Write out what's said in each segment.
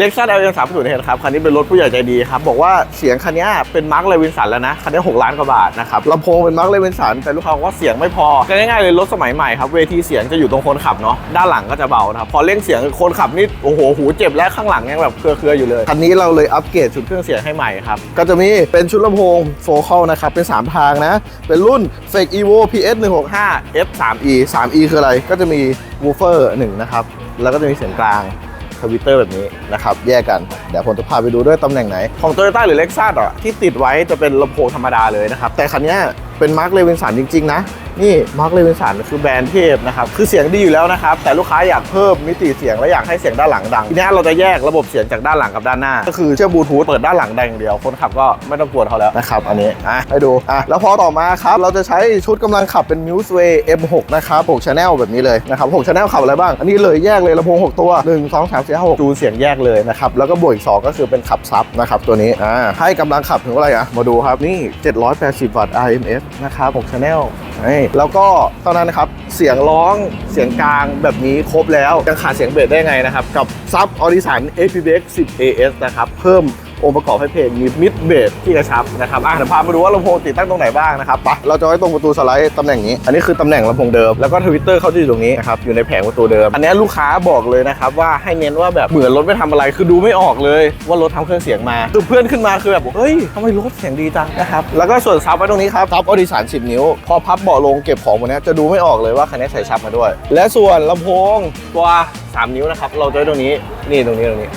เล็กซัสเอลเอ็นสามศูนย์เห็นครับ คันนี้เป็นรถผู้ใหญ่ใจดีครับ บอกว่าเสียงคันนี้เป็นมาร์คเลวินสันแล้วนะ คันนี้ 6 ล้านกว่าบาทนะครับลำโพงเป็นมาร์คเลวินสัน แต่ลูกค้าบอกว่าเสียงไม่พอง่ายๆเลยรถสมัยใหม่ครับ เวทีเสียงจะอยู่ตรงคนขับเนาะ ด้านหลังก็จะเบานะครับ พอเร่งเสียงคนขับนี่ โอ้โห หูเจ็บและข้างหลังยังแบบเครือๆอยู่เลย คันนี้เราเลยอัปเกรดชุดเครื่องเสียงให้ใหม่ครับ ก็จะมีเป็นชุดลำโพงโฟกัลนะครับ เป็นสามทางนะ เป็นรุ่น Fake Evo PS 165 F 3 E 3 E คืออะไร ก็จะมีวูเฟอร์หนึ่งนะครับ แล้วก็จะมีเสียงกลาง ทวิตเตอร์แบบนี้นะครับ แยกกัน เดี๋ยวผมจะพาไปดูด้วยตำแหน่งไหน ของ t o y ยต้หรือ Lexus อะที่ติดไว้จะเป็นลำโพงธรรมดาเลยนะครับ แต่คันนี้เป็นมาร์คเลวินสันจริง ๆ นะ นี่มาร์คเลวินสันคือแบรนด์เทพนะครับคือเสียงดีอยู่แล้วนะครับแต่ลูกค้าอยากเพิ่มมิติเสียงและอยากให้เสียงด้านหลังดังทีนี้เราจะแยกระบบเสียงจากด้านหลังกับด้านหน้า ก็คือเชื่อมบลูทูธเปิดด้านหลังด้อย่างเดียวคนขับก็ไม่ต้องกลัวเขาแล้วนะครับอันนี้อะให้ดูอะแล้วพอต่อมาครับเราจะใช้ชุดกำลังขับเป็น Museway M6 นะครับ6 Channel แบบนี้เลยนะครับ6 Channel ขับอะไรบ้างอันนี้เลยแยกเลยลำโพง6ตัว1 2 3 4 5 6จูนเสียงแยกเลยนะครับแล้วก็บวกอีก2ก็คือเป็นขับซับนะครับตัวนี้อ่าให้กำลังขับถึงเท่าไหร่อะมาดูครับนี่780วัตต์ RMS นะครับ6 Channel นี่แล้วก็ตอนนั้นนะครับเสียงร้องเสียงกลางแบบนี้ครบแล้วยังขาดเสียงเบสได้ไงนะครับ กับซับออริสัน APBX 10 AS นะครับ เพิ่ม องค์ประกอบให้เพลงมีมิดเบสที่กระชับนะครับอะเดี๋ยวพามาดูว่าลำโพงติดตั้งตรงไหนบ้างนะครับปะเราจะไว้ตรงประตูสไลด์ตำแหน่งนี้ อันนี้คือตำแหน่งลำโพงเดิม แล้วก็ทวิตเตอร์เขาจะอยู่ตรงนี้นะครับ อยู่ในแผงประตูเดิม อันนี้ลูกค้าบอกเลยนะครับว่าให้เน้นว่าแบบเหมือนรถไม่ทำอะไร คือดูไม่ออกเลยว่ารถทำเครื่องเสียงมาคือเพื่อนขึ้นมาคือแบบเฮ้ยทำไมรถเสียงดีจังนะครับ แล้วก็ส่วนซับไว้ตรงนี้ครับซับออดิสัน10 นิ้ว พอพับเบาะลงเก็บของหมดนี้จะดูไม่ออกเลยว่าคันนี้ใส่ซับมาด้วย และส่วนลำโพงตัว3 นิ้วนะครับเราจะไว้ตรงนี้นี่ตรงนี้ตรงนี้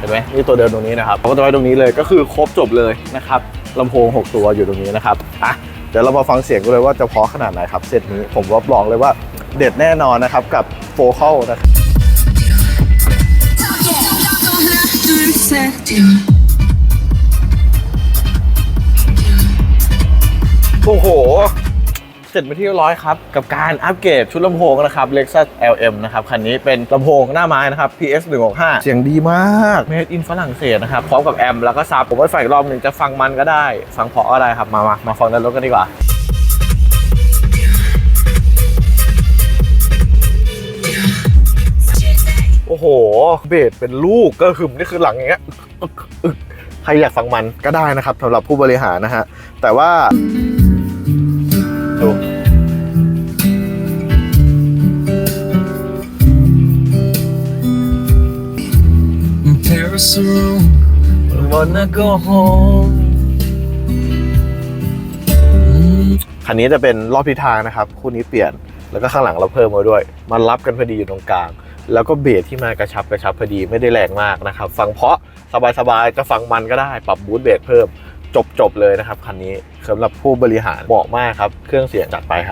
เห็นไหมนี่ตัวเดิมตรงนี้นะครับเราก็จะไว้ตรงนี้เลยก็คือครบจบเลยนะครับลำโพง 6 ตัวอยู่ตรงนี้นะครับอะเดี๋ยวเรามาฟังเสียงกันเลยว่าจะเพราะขนาดไหนครับเซตนี้ผมรับรองเลยว่าเด็ดแน่นอนนะครับกับโฟคัลนะครับโอ้โห เสร็จไปนที่เรียบร้อยครับ กับการอัปเกรดชุดลำโพงนะครับ Lexus LM นะครับ คันนี้เป็นลำโพงหน้าไม้นะครับ PS 165เสียงดีมาก Made in ฝรั่งเศสนะครับ พร้อมกับแอมป์แล้วก็ซับผมว่าไฟรอบหนึ่งจะฟังมันก็ได้ ฟังเพราะก็ได้ครับ มามามาฟังในรถกันดีกว่าโอ้โห เบสเป็นลูกก็หึมนี่คือหลังอย่างเงี้ยอึกอึกใครอยากฟังมันก็ได้นะครับสำหรับผู้บริหารนะฮะแต่ว่า Paris or Rome, I wanna go home. คันนี้จะเป็นรอบทิศทางนะครับ คู่นี้เปลี่ยนแล้วก็ข้างหลังเราเพิ่มมาด้วยมันรับกันพอดีอยู่ตรงกลาง แล้วก็เบสที่มากระชับกระชับพอดีไม่ได้แรงมากนะครับ ฟังเพราะสบายๆจะฟังมันก็ได้ปรับบูทเบสเพิ่มจบๆเลยนะครับคันนี้สำหรับผู้บริหารเหมาะมากครับ เครื่องเสียงจัดไปครับ